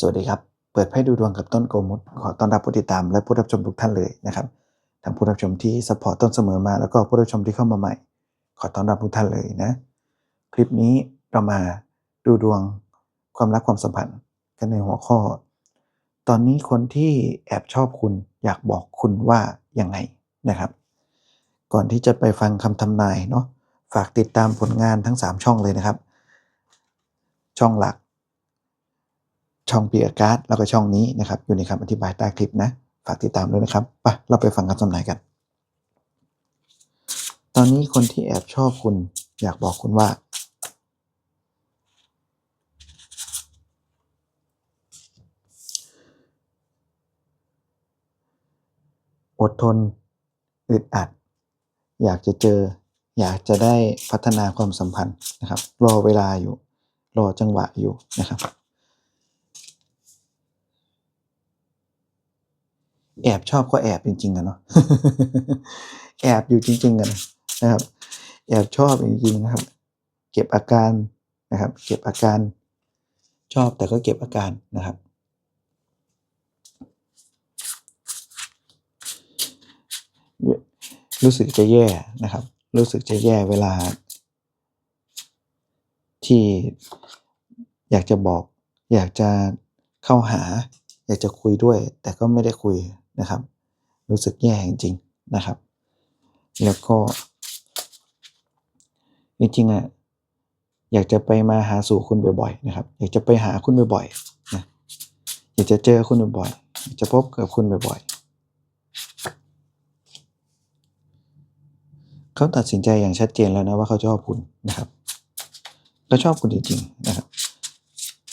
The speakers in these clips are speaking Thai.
สวัสดีครับ เปิดไพ่ดูดวงกับต้นโกมุตขอต้อนรับผู้ติดตามและผู้รับชมทุกท่านเลยนะครับทั้งผู้รับชมที่สปอร์ตต้นเสมอมา แล้วก็ผู้รับชมที่เข้ามาใหม่ ขอต้อนรับทุกท่านเลยนะ คลิปนี้เรามาดูดวงความรักความสัมพันธ์กันในหัวข้อ ตอนนี้คนที่แอบชอบคุณอยากบอกคุณว่ายังไงนะครับ ก่อนที่จะไปฟังคำทำนายเนาะฝากติดตามผลงานทั้ง 3 ช่องเลยนะครับ ช่องหลัก ช่องปีอาการ์ดแล้วก็ช่องนี้นะครับอยู่ในคำอธิบายใต้คลิปนะฝากติดตามด้วยนะครับไปเราไปฟังคำทำนายกัน ตอนนี้คนที่แอบชอบคุณอยากบอกคุณว่า อดทน อึดอัด อยากจะเจอ อยากจะได้พัฒนาความสัมพันธ์นะครับ รอเวลาอยู่ รอจังหวะอยู่นะครับ แอบชอบก็แอบจริงๆอะเนาะแอบอยู่จริงๆอะนะครับ แอบชอบจริงๆนะครับ เก็บอาการนะครับ เก็บอาการชอบแต่ก็เก็บอาการนะครับ รู้สึกจะแย่นะครับ รู้สึกจะแย่เวลา ที่อยากจะบอก อยากจะเข้าหา อยากจะคุยด้วย แต่ก็ไม่ได้คุย นะครับ รู้สึกแย่จริงๆนะครับ แล้วก็ จริงๆอะอยากจะไปมาหาสู่คุณบ่อยๆนะครับ อยากจะไปหาคุณบ่อยๆนะอยากจะเจอคุณบ่อยๆอยากจะพบกับคุณบ่อยๆเขาตัดสินใจอย่างชัดเจนแล้วนะว่าเขาชอบคุณนะครับเขาชอบคุณจริงๆนะครับ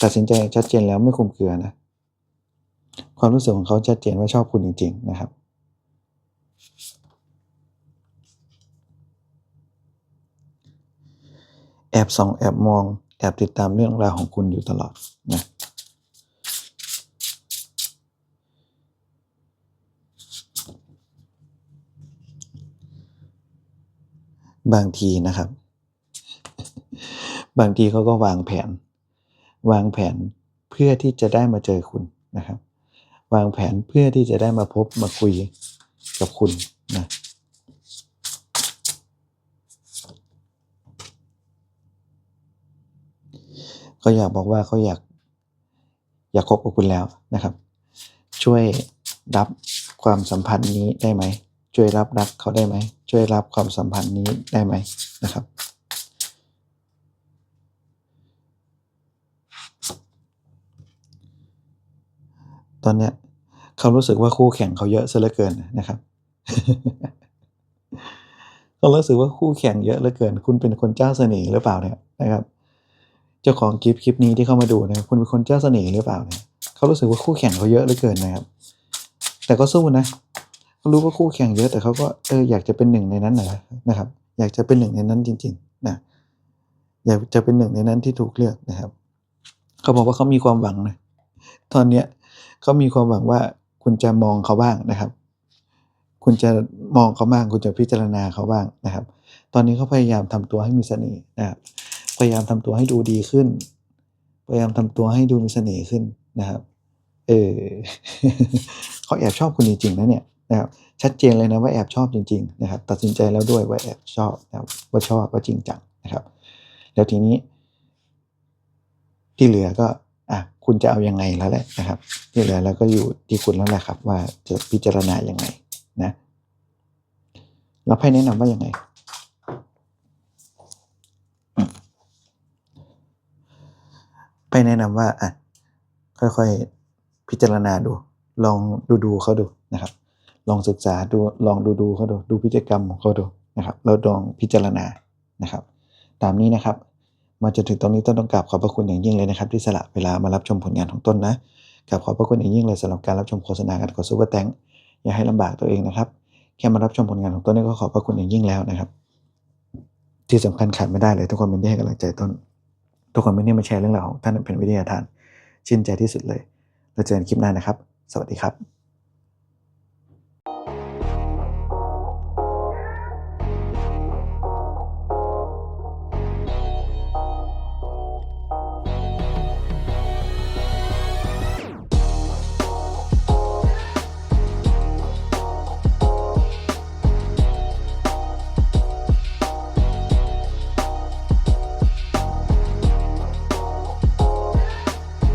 ตัดสินใจชัดเจนแล้วไม่คลุมเครือนะ ความรู้สึกของเขาชัดเจนว่าชอบคุณจริง ๆ นะครับ แอบส่องแอบมอง แอบติดตามเรื่องราวของคุณอยู่ตลอดนะบางทีนะครับ บางทีเขาก็วางแผน วางแผนเพื่อที่จะได้มาเจอคุณนะครับ วางแผนเพื่อที่จะได้มาพบมาคุยกับคุณนะก็อยากบอกว่าเขาอยากอยากคบกับคุณแล้วนะครับ ช่วยรับความสัมพันธ์นี้ได้ไหมช่วยรับรักเขาได้ไหมช่วยรับความสัมพันธ์นี้ได้ไหมนะครับ ตอนเนี้ยเขารู้สึกว่าคู่แข่งเขาเยอะซะเหลือเกินนะครับเขารู้สึกว่าคู่แข่งเยอะเหลือเกิน คุณเป็นคนเจ้าเสน่ห์หรือเปล่าเนี่ยนะครับ เจ้าของคลิปคลิปนี้ที่เข้ามาดูนะคุณเป็นคนเจ้าเสน่ห์หรือเปล่าเนี่ยเขารู้สึกว่าคู่แข่งเขาเยอะเหลือเกินนะครับ แต่ก็สู้นะเขารู้ว่าคู่แข่งเยอะแต่เขาก็เอออยากจะเป็นหนึ่งในนั้นนะนะครับ อยากจะเป็นหนึ่งในนั้นจริง ๆ นะ อยากจะเป็นหนึ่งในนั้นที่ถูกเลือกนะครับ เขาบอกว่าเขามีความหวังนะตอนเนี้ย เขามีความหวังว่าคุณจะมองเขาบ้างนะครับ คุณจะมองเขาบ้าง คุณจะพิจารณาเขาบ้างนะครับ ตอนนี้เขาพยายามทำตัวให้มีเสน่ห์นะครับพยายามทำตัวให้ดูดีขึ้น พยายามทำตัวให้ดูมีเสน่ห์ขึ้นนะครับ เออเขาแอบชอบคุณจริงๆนะเนี่ยนะครับชัดเจนเลยนะว่าแอบชอบจริง ๆ นะครับ ตัดสินใจแล้วด้วยว่าแอบชอบนะครับว่าชอบว่าจริงจังนะครับ แล้วทีนี้ ที่เหลือก็ คุณจะเอายังไงแล้วแหละนะครับที่เหลือแล้วก็อยู่ที่คุณแล้วแหละครับ ว่าจะพิจารณาอยังไงนะแล้วไพ่แนะนำว่ายังไง ไปแนะนำว่าอะค่อยๆพิจารณาดู ลองดูดูเขาดูนะครับ ลองศึกษาดูลองดูดูเขาดูดูพฤติกรรมของเขาดูนะครับแล้วลองพิจารณานะครับ ตามนี้นะครับ มาจนถึงตรงนี้ต้นต้องกราบขอบพระคุณอย่างยิ่งเลยนะครับ ที่สละเวลามารับชมผลงานของต้นนะกราบขอบพระคุณอย่างยิ่งเลยสำหรับการรับชมโฆษณาการกดซูเปอร์แตงอย่าให้ลำบากตัวเองนะครับ แค่มารับชมผลงานของต้นนี่ก็ขอบพระคุณอย่างยิ่งแล้วนะครับ ที่สำคัญขาดไม่ได้เลยทุกคนเป็นที่ให้กำลังใจต้น ทุกคนเป็นที่มาแชร์เรื่องราวของท่านเป็นวิทยาทาน ชื่นใจที่สุดเลยแล้วเจอกันคลิปหน้านะครับ สวัสดีครับ